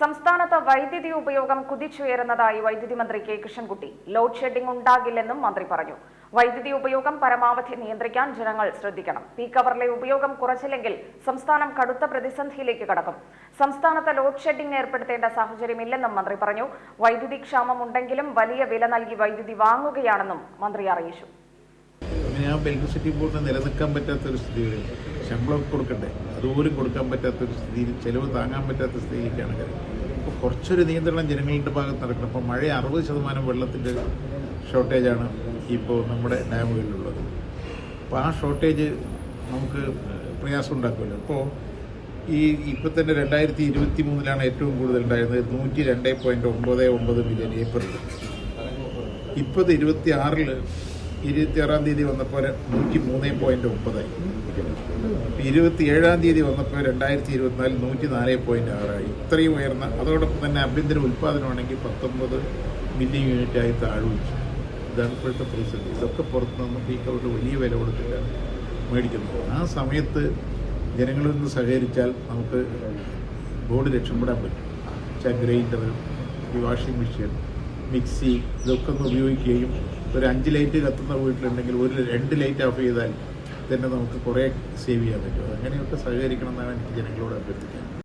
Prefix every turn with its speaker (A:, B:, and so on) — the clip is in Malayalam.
A: സംസ്ഥാനത്ത് വൈദ്യുതി ഉപയോഗം കുതിച്ചുയരുന്നതായി വൈദ്യുതി മന്ത്രി കെ കൃഷ്ണൻകുട്ടി. ലോഡ് ഷെഡിംഗ് ഉണ്ടാകില്ലെന്നും മന്ത്രി പറഞ്ഞു. വൈദ്യുതി ഉപയോഗം പരമാവധി നിയന്ത്രിക്കാൻ ജനങ്ങൾ ശ്രദ്ധിക്കണം. പീക്ക് അവറിലെ ഉപയോഗം കുറച്ചില്ലെങ്കിൽ സംസ്ഥാനം കടുത്ത പ്രതിസന്ധിയിലേക്ക് കടക്കും. സംസ്ഥാനത്ത് ലോഡ് ഷെഡിംഗ് ഏർപ്പെടുത്തേണ്ട സാഹചര്യമില്ലെന്നും മന്ത്രി പറഞ്ഞു. വൈദ്യുതി ക്ഷാമം ഉണ്ടെങ്കിലും വലിയ വില നൽകി വൈദ്യുതി വാങ്ങുകയാണെന്നും മന്ത്രി അറിയിച്ചു.
B: നിലനിൽക്കാൻ പറ്റാത്തൊരു സ്ഥിതി വരും ശമ്പളം കൊടുക്കണ്ടേ? അതുപോലും കൊടുക്കാൻ പറ്റാത്ത ഒരു സ്ഥിതിയിൽ ചിലവ് താങ്ങാൻ പറ്റാത്ത സ്ഥിതിയിലേക്കാണ് കാര്യം അപ്പോൾ കുറച്ചൊരു നിയന്ത്രണം ജനങ്ങളുടെ ഭാഗത്ത് നടക്കണം. അപ്പോൾ മഴ അറുപത് ശതമാനം വെള്ളത്തിന്റെ ഷോർട്ടേജാണ് ഇപ്പോൾ നമ്മുടെ ഡാമുകളിലുള്ളത്. അപ്പോൾ ആ ഷോർട്ടേജ് നമുക്ക് പ്രയാസം ഉണ്ടാക്കുമല്ലോ അപ്പോൾ ഈ ഇപ്പം തന്നെ രണ്ടായിരത്തി ഇരുപത്തി മൂന്നിലാണ് ഏറ്റവും കൂടുതൽ ഉണ്ടായിരുന്നത്. നൂറ്റി രണ്ട് പോയിന്റ് ഒമ്പത് ഒമ്പത് മില്യൺ ഏപ്രിൽ. ഇപ്പത് ഇരുപത്തി ആറിൽ ഇരുപത്തി ആറാം തീയതി വന്നപ്പോൾ നൂറ്റി മൂന്ന് പോയിന്റ് ഒമ്പതായി ഇരുപത്തി ഏഴാം തീയതി വന്നപ്പോൾ രണ്ടായിരത്തി ഇരുപത്തിനാലിൽ നൂറ്റി നാല് പോയിന്റ് ആറായി ഇത്രയും ഉയർന്ന അതോടൊപ്പം തന്നെ ആഭ്യന്തര ഉൽപ്പാദനമാണെങ്കിൽ പത്തൊമ്പത് മില്യൺ യൂണിറ്റായി താഴ്വിച്ചു ഇതാണ് ഇപ്പോഴത്തെ പ്രതിസന്ധി ഇതൊക്കെ പുറത്ത് നിന്ന് ഈ ഔട്ട് വലിയ വില കൊടുത്തിട്ടാണ് മേടിക്കുന്നത് ആ സമയത്ത് ജനങ്ങളിൽ നിന്ന് സഹകരിച്ചാൽ നമുക്ക് ബോർഡ് രക്ഷപ്പെടാൻ പറ്റും. ചാ ഗ്രൈൻഡർ ഈ വാഷിംഗ് മെഷീൻ മിക്സി ഇതൊക്കെ ഒന്ന് ഉപയോഗിക്കുകയും ഒരു അഞ്ച് ലൈറ്റ് കത്തുന്ന വീട്ടിലുണ്ടെങ്കിൽ ഒരു രണ്ട് ലൈറ്റ് ഓഫ് ചെയ്താൽ തന്നെ നമുക്ക് കുറേ സേവ് ചെയ്യാൻ പറ്റും. അങ്ങനെയൊക്കെ സഹകരിക്കണം എന്നാണ് എനിക്ക് ജനങ്ങളോട് അഭ്യർത്ഥിക്കുന്നത്.